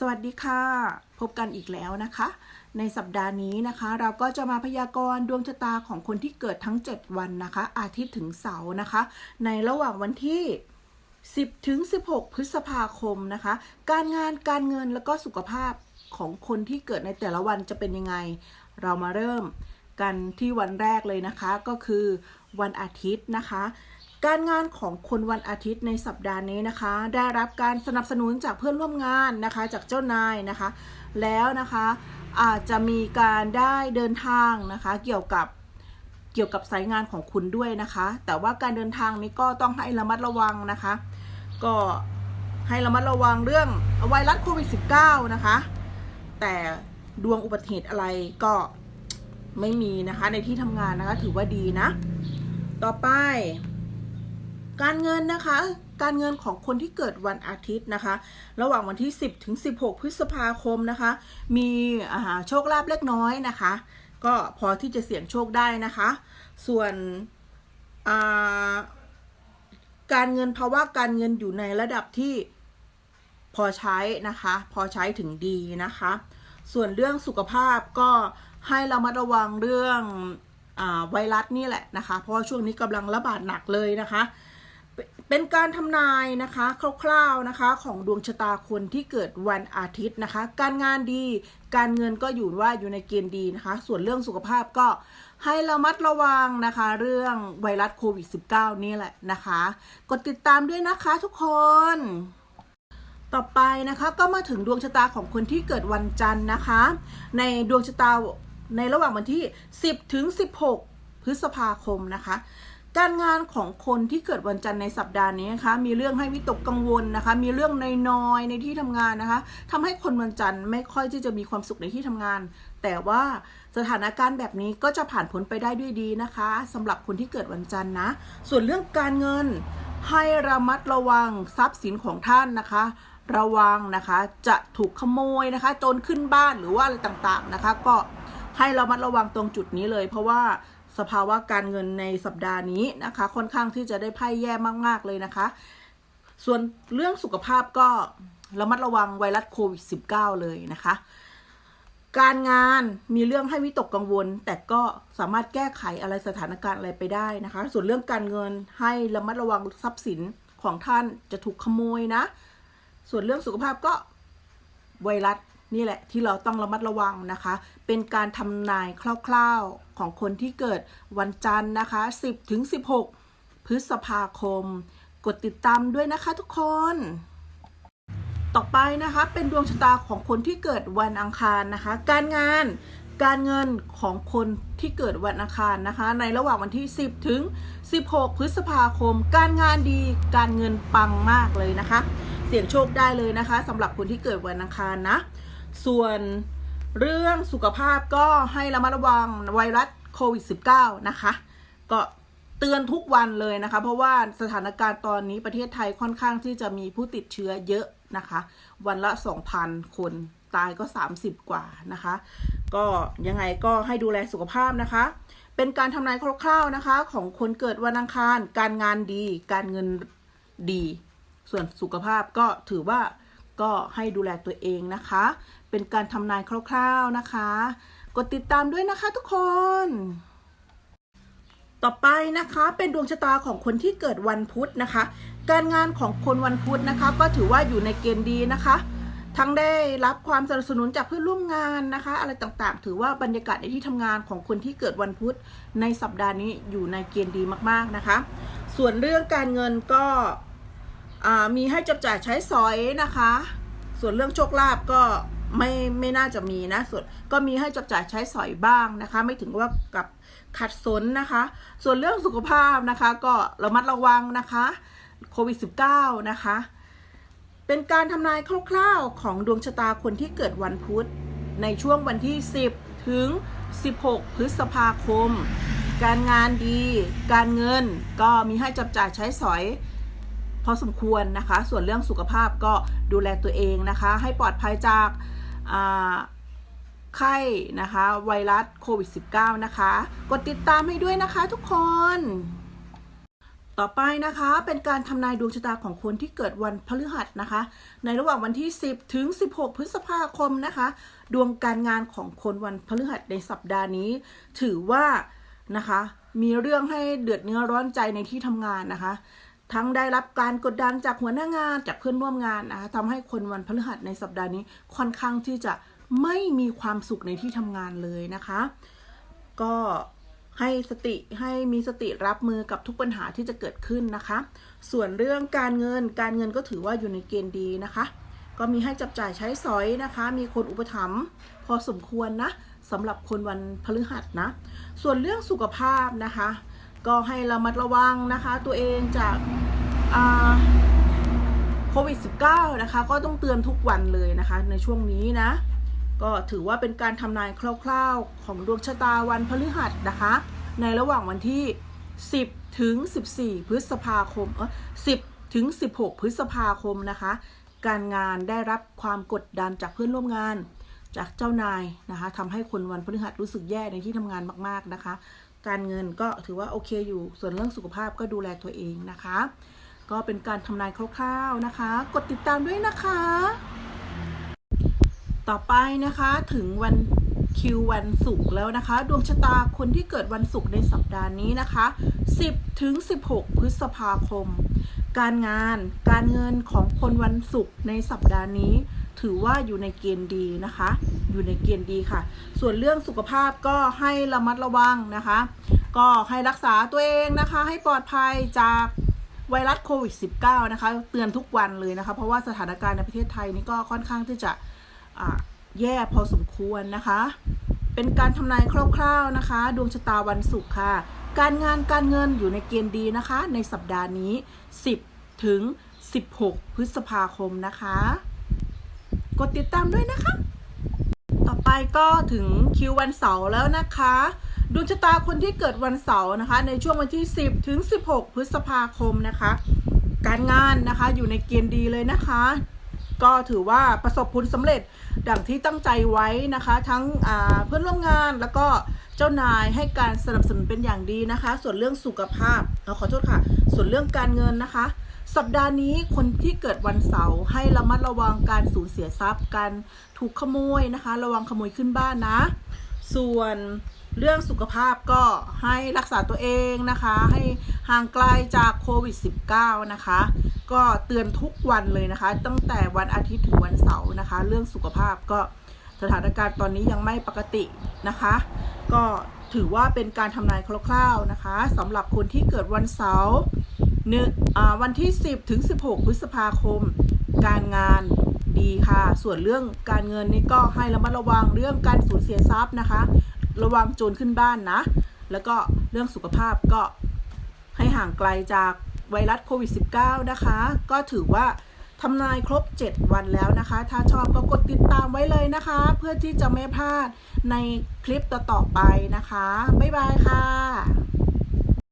สวัสดีค่ะ พบกันอีกแล้วนะคะ ในสัปดาห์นี้นะคะ เราก็จะมาพยากรณ์ดวงชะตาของคนที่เกิดทั้ง 7 วันนะคะ อาทิตย์ถึงเสาร์นะคะ ในระหว่างวันที่ 10 ถึง 16 พฤษภาคมนะคะ การงานการเงินแล้วก็สุขภาพของคนที่เกิดในแต่ละวันจะเป็นยังไง เรามาเริ่มกันที่วันแรกเลยนะคะก็คือวันอาทิตย์นะคะ การงานของคนวันอาทิตย์ในสัปดาห์นี้นะคะ ได้รับการสนับสนุนจากเพื่อนร่วมงานนะคะ จากเจ้านายนะคะ แล้วนะคะอาจจะมีการได้เดินทางนะคะ เกี่ยวกับเกี่ยวกับสายงานของคุณด้วยนะคะ แต่ว่าการเดินทางนี้ก็ต้องให้ระมัดระวังนะคะ ก็ให้ระมัดระวังเรื่องไวรัสโควิด -19 นะคะ แต่ดวงอุบัติเหตุอะไรก็ไม่มีนะคะในที่ทำงานนะคะถือว่าดีนะ ต่อไป การเงินนะคะ การเงินของคนที่เกิดวันอาทิตย์นะคะ ระหว่างวันที่ 10 ถึง 16 พฤษภาคมนะคะ มีาโชคลาภเล็กน้อยนะคะ ก็พอที่จะเสี่ยงโชคได้นะคะ ส่วนาการเงินภาวะการเงินอยู่ในระดับที่พอใช้นะคะ พอใช้ถึงดีนะคะ ส่วนเรื่องสุขภาพก็ให้เรามาระวังเรื่องอไวรัสนี่แหละนะคะ เพราะว่าช่วงนี้กำลังระบาดหนักเลยนะคะ เป็นการทำนายนะคะคร่าวๆนะคะของดวงชะตาคนที่เกิดวันอาทิตย์นะคะ การงานดีการเงินก็อยู่ว่าอยู่ในเกณฑ์ดีนะคะ ส่วนเรื่องสุขภาพก็ให้ระมัดระวังนะคะ เรื่องไวรัสโควิด -19 นี่แหละนะคะ กดติดตามด้วยนะคะทุกคน ต่อไปนะคะก็มาถึงดวงชะตาของคนที่เกิดวันจันทร์นะคะ ในดวงชะตาในระหว่างวันที่ 10 ถึง 16 พฤษภาคมนะคะ การงานของคนที่เกิดวันจันทร์ในสัปดาห์นี้นะคะ มีเรื่องให้วิตกกังวลนะคะ มีเรื่องน้อยๆในที่ทำงานนะคะทำให้คนวันจันทร์ไม่ค่อยที่จะมีความสุขในที่ทำงาน แต่ว่าสถานการณ์แบบนี้ก็จะผ่านพ้นไปได้ด้วยดีนะคะสำหรับคนที่เกิดวันจันทร์นะ ส่วนเรื่องการเงินให้ระมัดระวังทรัพย์สินของท่านนะคะ ระวังนะคะจะถูกขโมยนะคะโจรขึ้นบ้านหรือว่าอะไรต่างๆนะคะ ก็ให้ระมัดระวังตรงจุดนี้เลย เพราะว่า สภาวะการเงินในสัปดาห์นี้นะคะ ค่อนข้างที่จะได้ไพ่แย่มาก ๆ เลยนะคะ ส่วนเรื่องสุขภาพก็ระมัดระวังไวรัสโควิด -19 เลยนะคะ การงานมีเรื่องให้วิตกกังวล แต่ก็สามารถแก้ไขอะไรสถานการณ์อะไรไปได้นะคะ ส่วนเรื่องการเงินให้ระมัดระวังทรัพย์สินของท่านจะถูกขโมยนะ ส่วนเรื่องสุขภาพก็ไวรัส นี่แหละที่เราต้องระมัดระวังนะคะ เป็นการทำนายคร่าวๆของคนที่เกิดวันจันทร์นะคะ 10ถึง16 พฤษภาคม กดติดตามด้วยนะคะทุกคน ต่อไปนะคะเป็นดวงชะตาของคนที่เกิดวันอังคารนะคะ การงานการเงินของคนที่เกิดวันอังคารนะคะ ในระหว่างวันที่ 10 ถึง 16 พฤษภาคม การงานดีการเงินปังมากเลยนะคะ เสี่ยงโชคได้เลยนะคะสำหรับคนที่เกิดวันอังคารนะ ส่วนเรื่องสุขภาพก็ให้ระมัดระวังไวรัสโควิด -19 นะคะ ก็เตือนทุกวันเลยนะคะ เพราะว่าสถานการณ์ตอนนี้ประเทศไทยค่อนข้างที่จะมีผู้ติดเชื้อเยอะนะคะ วันละ 2,000 คนตายก็ 30 กว่านะคะ ก็ยังไงก็ให้ดูแลสุขภาพนะคะ เป็นการทำนายคร่าวๆนะคะ ของคนเกิดวันอังคาร การงานดี การเงินดี ส่วนสุขภาพก็ถือว่า ก็ให้ดูแลตัวเองนะคะ เป็นการทำนายคร่าวๆนะคะ กดติดตามด้วยนะคะทุกคน ต่อไปนะคะเป็นดวงชะตาของคนที่เกิดวันพุธนะคะ การงานของคนวันพุธนะคะ ก็ถือว่าอยู่ในเกณฑ์ดีนะคะ ทั้งได้รับความสนับสนุนจากเพื่อนร่วมงานนะคะ อะไรต่างๆ ถือว่าบรรยากาศในที่ทำงานของคนที่เกิดวันพุธในสัปดาห์นี้อยู่ในเกณฑ์ดีมากๆนะคะ ส่วนเรื่องการเงินก็ มีให้จับจ่ายใช้สอยนะคะ ส่วนเรื่องโชคลาภก็ไม่ไม่น่าจะมีนะส่วนก็มีให้จับจ่ายใช้สอยบ้างนะคะ ไม่ถึงว่ากับขัดสนนะคะ ส่วนเรื่องสุขภาพนะคะ ก็ระมัดระวังนะคะโควิด -19 นะคะ เป็นการทำนายคร่าวๆของดวงชะตาคนที่เกิดวันพุธ ในช่วงวันที่ 10 ถึง 16 พฤษภาคม การงานดี การเงินก็มีให้จับจ่ายใช้สอย พอสมควรนะคะ ส่วนเรื่องสุขภาพก็ดูแลตัวเองนะคะ ให้ปลอดภัยจากไข้นะคะ ไวรัสโควิด -19 นะคะ กดติดตามให้ด้วยนะคะทุกคนต่อไปนะคะเป็นการทำนายดวงชะตาของคนที่เกิดวันพฤหัสนะคะ ในระหว่างวันที่ 10 ถึง 16 พฤษภาคมนะคะ ดวงการงานของคนวันพฤหัสในสัปดาห์นี้ ถือว่านะคะ มีเรื่องให้เดือดเนื้อร้อนใจในที่ทำงานนะคะ ทั้งได้รับการกดดันจากหัวหน้างานจากเพื่อนร่วมงานนะคะทำให้คนวันพฤหัสในสัปดาห์นี้ค่อนข้างที่จะไม่มีความสุขในที่ทำงานเลยนะคะ ก็ให้สติให้มีสติรับมือกับทุกปัญหาที่จะเกิดขึ้นนะคะ ส่วนเรื่องการเงินการเงินก็ถือว่าอยู่ในเกณฑ์ดีนะคะ ก็มีให้จับจ่ายใช้สอยนะคะ มีคนอุปถัมภ์พอสมควรนะสำหรับคนวันพฤหัสนะ ส่วนเรื่องสุขภาพนะคะ ก็ให้ระมัดระวังนะคะ ตัวเองจากโควิด -19 นะคะ ก็ต้องเตือนทุกวันเลยนะคะ ในช่วงนี้นะ ก็ถือว่าเป็นการทำนายคร่าวๆ ของดวงชะตาวันพฤหัสนะคะ ในระหว่างวันที่ 10 ถึง 14 พฤษภาคมเออ10 ถึง 16 พฤษภาคมนะคะ การงานได้รับความกดดันจากเพื่อนร่วมงานจากเจ้านายนะคะทำให้คนวันพฤหัสรู้สึกแย่ในที่ทำงานมาก ๆ นะคะ การเงินก็ถือว่าโอเคอยู่ ส่วนเรื่องสุขภาพก็ดูแลตัวเองนะคะ ก็เป็นการทำนายคร่าวๆนะคะ กดติดตามด้วยนะคะ ต่อไปนะคะถึงวันคิววันศุกร์แล้วนะคะ ดวงชะตาคนที่เกิดวันศุกร์ในสัปดาห์นี้นะคะ 10ถึง16 พฤษภาคม การงานการเงินของคนวันศุกร์ในสัปดาห์นี้ ถือว่าอยู่ในเกณฑ์ดีนะคะ อยู่ในเกณฑ์ดีค่ะ ส่วนเรื่องสุขภาพก็ให้ระมัดระวังนะคะ ก็ให้รักษาตัวเองนะคะ ให้ปลอดภัยจากไวรัสโควิด -19 นะคะ เตือนทุกวันเลยนะคะ เพราะว่าสถานการณ์ในประเทศไทยนี่ก็ค่อนข้างที่จะอ่าแย่พอสมควรนะคะ เป็นการทำนายคร่าวๆนะคะ ดวงชะตาวันศุกร์ค่ะ การงานการเงินอยู่ในเกณฑ์ดีนะคะ ในสัปดาห์นี้ 10 ถึง 16 พฤษภาคมนะคะ กดติดตามด้วยนะคะ ต่อไปก็ถึงคิววันเสาร์แล้วนะคะดวงชะตาคนที่เกิดวันเสาร์นะคะ ในช่วงวันที่ 10 ถึง 16 พฤษภาคมนะคะ การงานนะคะอยู่ในเกณฑ์ดีเลยนะคะ ก็ถือว่าประสบผลสำเร็จดังที่ตั้งใจไว้นะคะ ทั้งเพื่อนร่วมงานแล้วก็ เจ้านายให้การสนับสนุนเป็นอย่างดีนะคะ ส่วนเรื่องสุขภาพเอาขอโทษค่ะ ส่วนเรื่องการเงินนะคะ สัปดาห์นี้คนที่เกิดวันเสาร์ให้ระมัดระวังการสูญเสียทรัพย์ การถูกขโมยนะคะ ระวังขโมยขึ้นบ้านนะ ส่วนเรื่องสุขภาพก็ให้รักษาตัวเองนะคะ ให้ห่างไกลจากโควิด -19 นะคะ ก็เตือนทุกวันเลยนะคะ ตั้งแต่วันอาทิตย์ถึงวันเสาร์นะคะ เรื่องสุขภาพก็สถานการณ์ตอนนี้ยังไม่ปกตินะคะ ก็ถือว่าเป็นการทำนายคร่าวๆนะคะสำหรับคนที่เกิดวันเสาร์หนึ่งวันที่ 10 ถึง 16 พฤษภาคม การงานดีค่ะ ส่วนเรื่องการเงินนี่ก็ให้ระมัดระวังเรื่องการสูญเสียทรัพย์นะคะ ระวังโจรขึ้นบ้านนะ แล้วก็เรื่องสุขภาพก็ให้ห่างไกลจากไวรัสโควิด -19 นะคะ ก็ถือว่า ทำนายครบ 7 วันแล้วนะคะ ถ้าชอบก็กดติดตามไว้เลยนะคะ เพื่อที่จะไม่พลาดในคลิปต่อๆไปนะคะ บ๊ายบายค่ะ